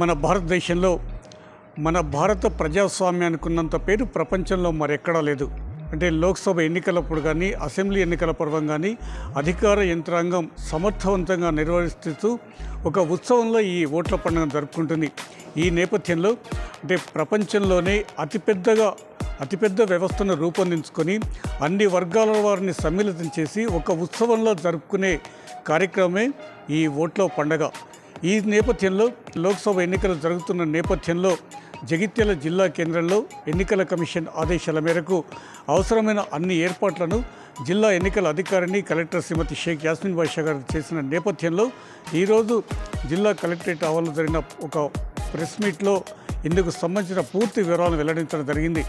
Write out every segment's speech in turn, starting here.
మన భారతదేశంలో మన భారత ప్రజాస్వామ్యానికి ఉన్నంత పేరు ప్రపంచంలో మరెక్కడా లేదు. అంటే లోక్సభ ఎన్నికలప్పుడు కానీ అసెంబ్లీ ఎన్నికల పర్వం కానీ అధికార యంత్రాంగం సమర్థవంతంగా నిర్వహిస్తూ ఒక ఉత్సవంలో ఈ ఓట్ల పండుగ జరుపుకుంటుంది. ఈ నేపథ్యంలో అంటే ప్రపంచంలోనే అతిపెద్దగా అతిపెద్ద వ్యవస్థను రూపొందించుకొని అన్ని వర్గాల వారిని సమ్మిళితం చేసి ఒక ఉత్సవంలో జరుపుకునే కార్యక్రమమే ఈ ఓట్ల పండగ. ఈ నేపథ్యంలో లోక్సభ ఎన్నికలు జరుగుతున్న నేపథ్యంలో జగిత్యాల జిల్లా కేంద్రంలో ఎన్నికల కమిషన్ ఆదేశాల మేరకు అవసరమైన అన్ని ఏర్పాట్లను జిల్లా ఎన్నికల అధికారిని కలెక్టర్ శ్రీమతి షేక్ యాస్మిన్ బాషా గారు చేసిన నేపథ్యంలో ఈరోజు జిల్లా కలెక్టరేట్ ఆవరణలో జరిగిన ఒక ప్రెస్ మీట్లో ఇందుకు సంబంధించిన పూర్తి వివరాలను వెల్లడించడం జరిగింది.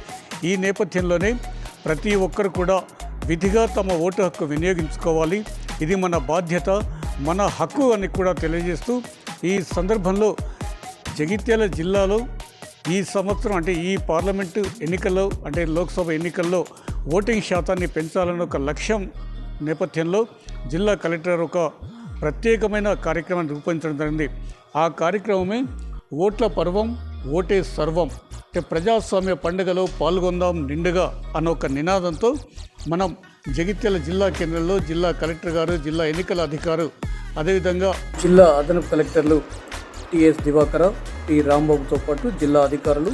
ఈ నేపథ్యంలోనే ప్రతి ఒక్కరు కూడా విధిగా తమ ఓటు హక్కు వినియోగించుకోవాలి. ఇది మన బాధ్యత. మన హక్కు అని కూడా తెలియజేస్తూ ఈ సందర్భంలో జగిత్యాల జిల్లాలో ఈ సంవత్సరం అంటే ఈ పార్లమెంటు ఎన్నికల్లో అంటే లోక్సభ ఎన్నికల్లో ఓటింగ్ శాతాన్ని పెంచాలన్న ఒక లక్ష్యం నేపథ్యంలో జిల్లా కలెక్టర్ ఒక ప్రత్యేకమైన కార్యక్రమాన్ని రూపొందించడం జరిగింది. ఆ కార్యక్రమమే ఓట్ల పర్వం ఓటే సర్వం అంటే ప్రజాస్వామ్య పండుగలో పాల్గొందాం నిండుగా అన్న ఒక నినాదంతో మనం జగిత్యాల జిల్లా కేంద్రంలో జిల్లా కలెక్టర్ గారు జిల్లా ఎన్నికల అధికారు అదేవిధంగా జిల్లా అదనపు కలెక్టర్లు టిఎస్ దివాకర టి రాంబాబుతో పాటు జిల్లా అధికారులు.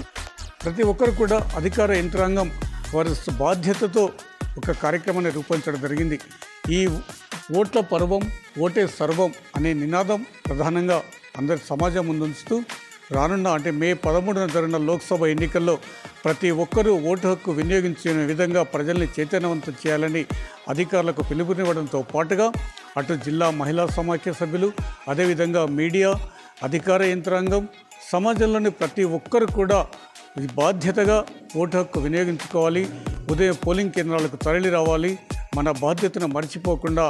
ప్రతి ఒక్కరు కూడా అధికార యంత్రాంగం వారి బాధ్యతతో ఒక కార్యక్రమాన్ని రూపొందించడం జరిగింది. ఈ ఓట్ల పర్వం ఓటే సర్వం అనే నినాదం ప్రధానంగా అందరి సమాజం ముందుంచుతూ రానున్న అంటే మే పదమూడున జరిగిన లోక్సభ ఎన్నికల్లో ప్రతి ఒక్కరూ ఓటు హక్కు వినియోగించే విధంగా ప్రజల్ని చైతన్యవంతం చేయాలని అధికారులకు పిలుపునివ్వడంతో పాటుగా అటు జిల్లా మహిళా సమాఖ్య సభ్యులు అదేవిధంగా మీడియా అధికార యంత్రాంగం సమాజంలోని ప్రతి ఒక్కరు కూడా బాధ్యతగా ఓటు హక్కు వినియోగించుకోవాలి ఉదయం పోలింగ్ కేంద్రాలకు తరలి రావాలి మన బాధ్యతను మర్చిపోకుండా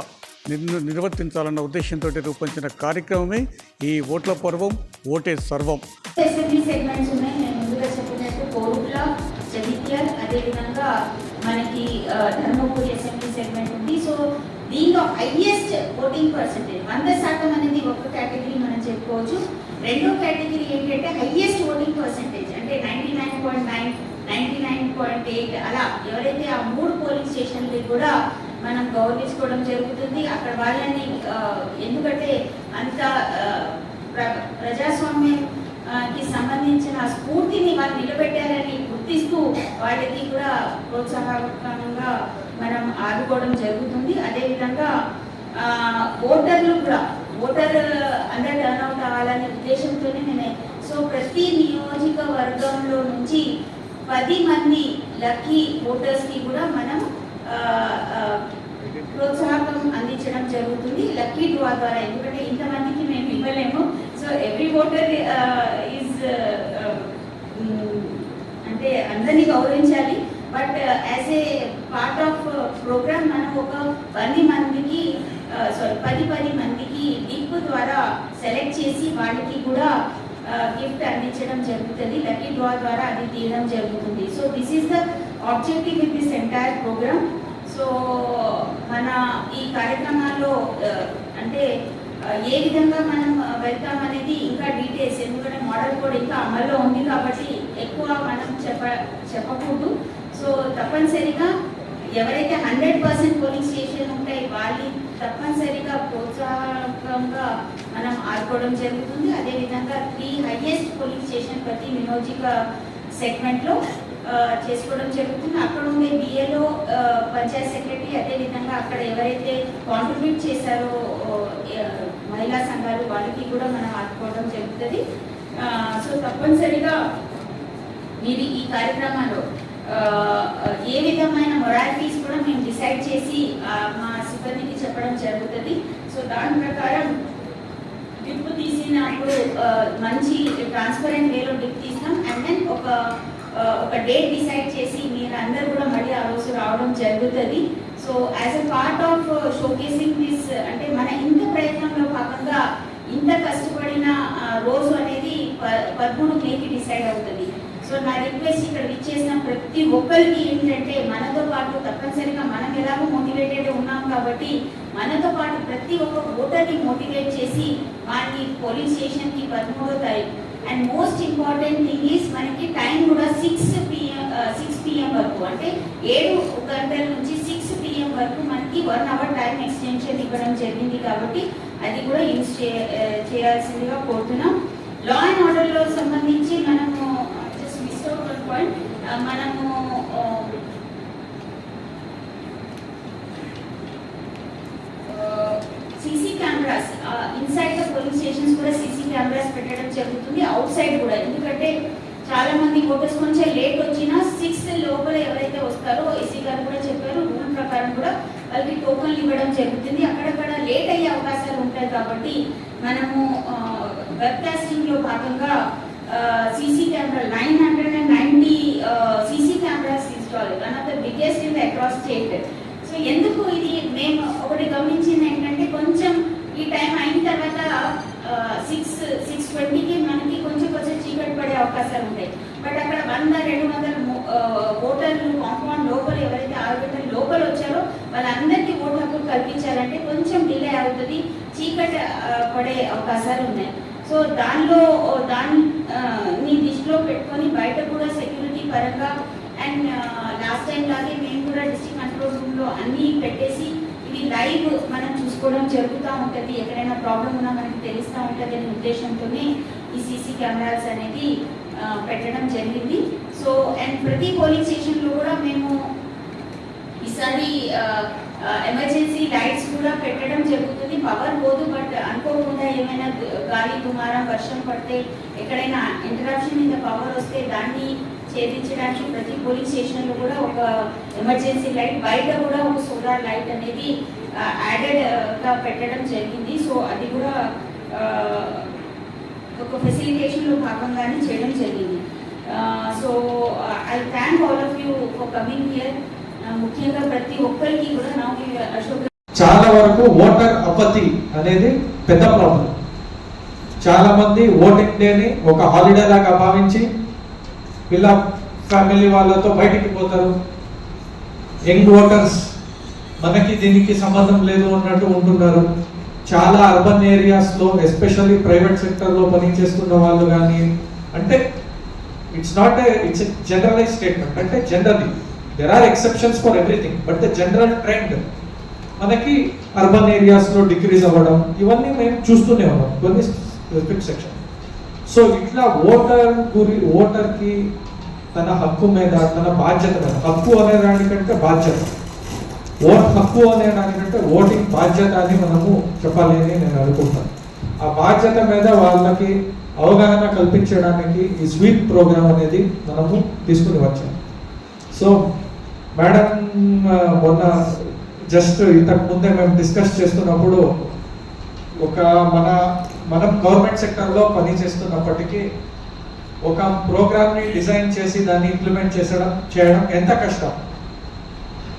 నిర్ నిర్వర్తించాలన్న ఉద్దేశంతో రూపొందించిన కార్యక్రమమే ఈ ఓట్ల పర్వం ఓటే సర్వం. అసెంబ్లీ సెగ్మెంట్స్ ఉన్నాయి. నేను ముందుగా చెప్పినట్టు కోరుట్ల జగిత్యాల్ అదేవిధంగా మనకి ధర్మపురి అసెంబ్లీ సెగ్మెంట్ ఉంది. సో దీనిలో హైయెస్ట్ ఓటింగ్ పర్సెంటేజ్ వంద శాతం అనేది ఒక కేటగిరీ మనం చెప్పుకోవచ్చు. రెండో కేటగిరీ ఏంటంటే హైయెస్ట్ ఓటింగ్ పర్సెంటేజ్ అంటే ninety nine point nine ninety nine point eight అలా ఎవరైతే ఆ మూడు పోలింగ్ స్టేషన్లు కూడా మనం గౌరవించుకోవడం జరుగుతుంది. అక్కడ వాళ్ళని ఎందుకంటే అంత ప్ర- ప్రజాస్వామ్యం కి సంబంధించిన స్ఫూర్తిని వాళ్ళు నిలబెట్టారని గుర్తిస్తూ వాళ్ళకి కూడా ప్రోత్సాహకంగా మనం ఆదుకోవడం జరుగుతుంది. అదేవిధంగా ఓటర్లు కూడా ఓటర్ అందరు టర్న్ అవుట్ అవ్వాలనే ఉద్దేశంతోనే నేను. సో ప్రతి నియోజకవర్గంలో నుంచి పది మంది లక్కీ ఓటర్స్కి కూడా మనం ప్రోత్సాహకం అందించడం జరుగుతుంది. లక్కీ డ్రా ద్వారా. ఎందుకంటే ఇంతమందికి మేము ఇవ్వలేము. సో ఎవ్రీ ఓటర్ ఈజ్ అంటే అందరినీ గౌరవించాలి. But as a part of program మనం ఒక పది మందికి uh, సారీ పది పది మందికి డిప్ ద్వారా సెలెక్ట్ చేసి వాళ్ళకి కూడా uh, గిఫ్ట్ అందించడం జరుగుతుంది. లక్కీ డ్రా ద్వారా అది తీయడం జరుగుతుంది. So this is the objective with this entire program so మన ఈ కార్యక్రమాల్లో uh, అంటే ఏ విధంగా మనం వెళ్తాం అనేది ఇంకా డీటెయిల్స్ ఎందుకంటే మోడల్ కోడ్ ఇంకా అమల్లో ఉంది కాబట్టి ఎక్కువ మనం చెప్ప చెప్పకూడదు. సో తప్పనిసరిగా ఎవరైతే హండ్రెడ్ పర్సెంట్ పోలింగ్ స్టేషన్ ఉంటాయి వాళ్ళు తప్పనిసరిగా ప్రోత్సాహకంగా మనం ఆడుకోవడం జరుగుతుంది. అదేవిధంగా త్రీ హైయెస్ట్ పోలింగ్ స్టేషన్ ప్రతి నియోజక సెగ్మెంట్లో చేసుకోవడం జరుగుతుంది. అక్కడ ఉండే బిఏలో పంచాయత్ సెక్రటరీ అదేవిధంగా అక్కడ ఎవరైతే కాంట్రిబ్యూట్ చేశారో ఆ, మహిళా సంఘాలు వాళ్ళకి కూడా మనం ఆడుకోవడం జరుగుతుంది. సో తప్పనిసరిగా మీరు ఈ కార్యక్రమాల్లో ఏ విధమైన మొరాలిటీస్ కూడా మేము డిసైడ్ చేసి మా సిబ్బందికి చెప్పడం జరుగుతుంది. సో దాని ప్రకారం డిప్ తీసినప్పుడు మంచి ట్రాన్స్పరెంట్ వేలో డిప్ తీస్తాం. అండ్ దెన్ ఒక ఒక డేట్ డిసైడ్ చేసి మీరు అందరు కూడా మళ్ళీ ఆ రోజు రావడం జరుగుతుంది. So as a part of showcasing this అంటే మన ఇంత ప్రయత్నంలో భాగంగా ఇంత కష్టపడిన రోజు అనేది ప- పదమూడు మేకి డిసైడ్ అవుతుంది. సో నా రిక్వెస్ట్ ఇక్కడ విచ్చేసిన ప్రతి ఒక్కరికి ఏంటంటే మనతో పాటు తప్పనిసరిగా మనం ఎలాగో మోటివేటెడ్ ఉన్నాం కాబట్టి మనతో పాటు ప్రతి ఒక్క ఓటర్ని మోటివేట్ చేసి వారికి పోలీస్ స్టేషన్కి పదమూడో తారీఖు. And most important thing is మనకి టైం కూడా సిక్స్ పిఎం సిక్స్ పిఎం వరకు. అంటే ఏడు గంటల నుంచి సిక్స్ పిఎం వరకు మనకి వన్ అవర్ టైం ఎక్స్టెన్షన్ ఇవ్వడం జరిగింది కాబట్టి అది కూడా యూజ్ చేయాల్సిందిగా కోరుతున్నాం. లా అండ్ ఆర్డర్లో సంబంధించి మనము just miss out one point మనము CC cameras inside the police stations కూడా సీసీ కెమెరాస్ పెట్టడం జరుగుతుంది అవుట్ సైడ్ కూడా. ఎందుకంటే చాలా మంది ఫోటోస్ కొంచెం లేట్ వచ్చినా సిక్స్ లోపల ఎవరైతే వస్తారో ఎస్సీ గారు కూడా చెప్పారు రూల్ ప్రకారం కూడా వాళ్ళకి టోకన్లు ఇవ్వడం జరుగుతుంది. అక్కడక్కడ లేట్ అయ్యే అవకాశాలు ఉంటాయి కాబట్టి మనము వెబ్కాస్టింగ్లో భాగంగా CC camera nine hundred and ninety CC cameras install one of the biggest in the across state so ఎందుకు ఇది మేము ఒకటి గమనించింది ఏంటంటే కొంచెం ఈ టైం అయిన తర్వాత సిక్స్ సిక్స్ ట్వంటీకి మనకి కొంచెం కొంచెం చీకటి పడే అవకాశాలు ఉంటాయి. బట్ అక్కడ వంద రెండు వందల మో- ఓటర్లు కాంపౌండ్ లోపల ఎవరైతే ఆరు గంటల లోపల వచ్చారో వాళ్ళందరూ ఓటు హక్కు కల్పించాలంటే కొంచెం డిలే అవుతుంది చీకట పడే అవకాశాలు ఉన్నాయి. సో దానిలో దాన్ని ఆ, దృష్టిలో పెట్టుకొని బయట కూడా సెక్యూరిటీ పరంగా అండ్ లాస్ట్ టైం లాగే మేము కూడా డిస్ట్రిక్ట్ కంట్రోల్ రూమ్లో అన్నీ పెట్టేసి ఇది లైవ్ మనం చూసుకోవడం జరుగుతూ ఉంటుంది. ఎక్కడైనా ప్రాబ్లం ఉన్నా మనకి తెలుస్తూ ఉంటుంది అనే ఉద్దేశంతోనే ఈ సీసీ కెమెరాస్ అనేది పెట్టడం జరిగింది. సో అండ్ ప్రతి పోలింగ్ స్టేషన్లో కూడా మేము ఈసారి ఎమర్జెన్సీ లైట్స్ కూడా పెట్టడం జరుగుతుంది పవర్ పోదు బట్ అనుకోకుండా ఏమైనా గాలి దుమారం వర్షం పడితే ఎక్కడైనా ఇంటరాప్షన్ ఇన్ ద పవర్ వస్తే దాన్ని ఛేదించడానికి ప్రతి పోలింగ్ స్టేషన్లో కూడా ఒక ఎమర్జెన్సీ లైట్ బయట కూడా ఒక సోలార్ లైట్ అనేది యాడెడ్గా పెట్టడం జరిగింది. సో అది కూడా ఒక ఫెసిలిటేషన్లో భాగంగానే చేయడం జరిగింది. So I thank all of you for coming here ముఖ్యంగా ప్రతి ఒక్కరికి కూడా నాకు అశోక్ చాలా వరకు ఓటర్ అపతి అనేది పెద్ద ప్రాబ్లం చాలా మంది ఓటింగ్ డేని ఒక హాలిడే లాగా భావించి పిల్ల ఫ్యామిలీ వాళ్ళతో బయటికి పోతారు. యంగ్ ఓటర్స్ మనకి దీనికి సంబంధం లేదు అన్నట్టు ఉంటున్నారు. చాలా అర్బన్ ఏరియాస్లో ఎస్పెషల్లీ ప్రైవేట్ సెక్టర్లో పనిచేస్తున్న వాళ్ళు కానీ అంటే it's not it's generalize statement అంటే generally there are exceptions for everything but the general trend మనకి అర్బన్ ఏరియాస్లో డిక్రీజ్ అవ్వడం ఇవన్నీ మేము చూస్తూనే ఉన్నాం. కొన్ని స్పెసిఫిక్ సెక్షన్ సో ఇట్లా ఓటర్ గురి ఓటర్కి తన హక్కు మీద తన బాధ్యత మీద హక్కు అనే దానికంటే బాధ్యత. ఓట్ హక్కు అనే దానికంటే ఓటింగ్ బాధ్యత అని మనము చెప్పాలి అని నేను అనుకుంటాను. ఆ బాధ్యత మీద వాళ్ళకి అవగాహన కల్పించడానికి ఈ స్వీట్ ప్రోగ్రామ్ అనేది మనము తీసుకుని వచ్చాం. సో మేడం మొన్న జస్ట్ ఇంతకు ముందే మేము డిస్కస్ చేస్తున్నప్పుడు ఒక మన మనం గవర్నమెంట్ సెక్టర్లో పని చేస్తున్నప్పటికీ ఒక ప్రోగ్రామ్ని డిజైన్ చేసి దాన్ని ఇంప్లిమెంట్ చేసడం చేయడం ఎంత కష్టం?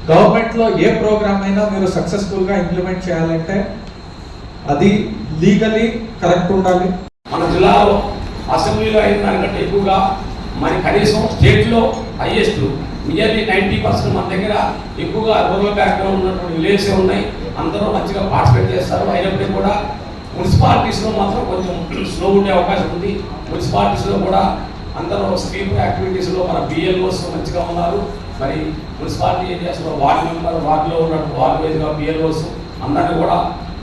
గవర్నమెంట్లో ఏ ప్రోగ్రామ్ అయినా మీరు సక్సెస్ఫుల్గా ఇంప్లిమెంట్ చేయాలంటే అది లీగలీ కరెక్ట్ ఉండాలి. మన జిల్లాలో అసెంబ్లీలో అయిన దానికంటే ఎక్కువగా మరి కనీసం స్టేట్లో హైయెస్ట్ నియర్లీ నైంటీ పర్సెంట్ మన దగ్గర ఎక్కువగా రూరల్ బ్యాక్గ్రౌండ్ ఉన్నటువంటి విలేజెస్ ఉన్నాయి. అందరూ మంచిగా పార్టిసిపేట్ చేస్తారు. అయినప్పటికీ కూడా మున్సిపాలిటీస్లో మాత్రం కొంచెం స్లో ఉండే అవకాశం ఉంది. మున్సిపాలిటీస్లో కూడా అందరూ స్వీప్ యాక్టివిటీస్లో మన బిఎల్ఓస్ మంచిగా ఉన్నారు. మరి మున్సిపాలిటీ ఏరియాస్లో వార్డు మెంబర్ వార్డులో ఉన్న వార్డు వైజ్గా బిఎల్ఓస్ అందరినీ కూడా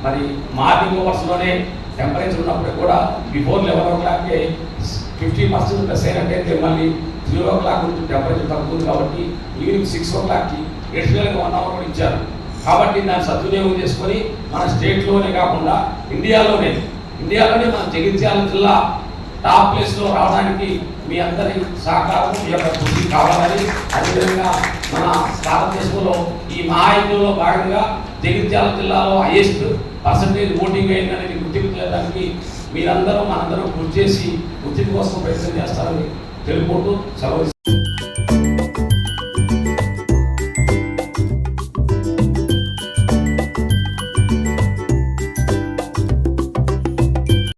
మరి మార్నింగ్ అవర్స్లోనే టెంపరేచర్ ఉన్నప్పుడు కూడా బిఫోర్ లెవెన్ ఓ క్లాక్కి ఫిఫ్టీ పర్సెంట్ ప్లస్ అయినట్టయితే మళ్ళీ త్రీ ఓ క్లాక్ నుంచి టెంపరేచర్ తగ్గుతుంది కాబట్టి ఈవినింగ్ సిక్స్ ఓ క్లాక్కి ఎడిషనల్గా వన్ అవర్ కూడా ఇచ్చారు. కాబట్టి దాన్ని సద్వినియోగం చేసుకొని మన స్టేట్లోనే కాకుండా ఇండియాలోనే ఇండియాలోనే మన జగిత్యాల జిల్లా టాప్ ప్లేస్లో రావడానికి మీ అందరి సహకారం మీ యొక్క కృషి కావాలని అదేవిధంగా మన భారతదేశంలో ఈ మహాయుద్ధంలో భాగంగా జగిత్యాల జిల్లాలో హైయెస్ట్ పర్సంటేజ్ ఓటింగ్ అయిందనేది గుర్తింపు చేయడానికి మీరందరూ మనందరూ కృషి చేసి గుర్తింపు కోసం ప్రయత్నం చేస్తారని తెలుపుకుంటూ సెలవు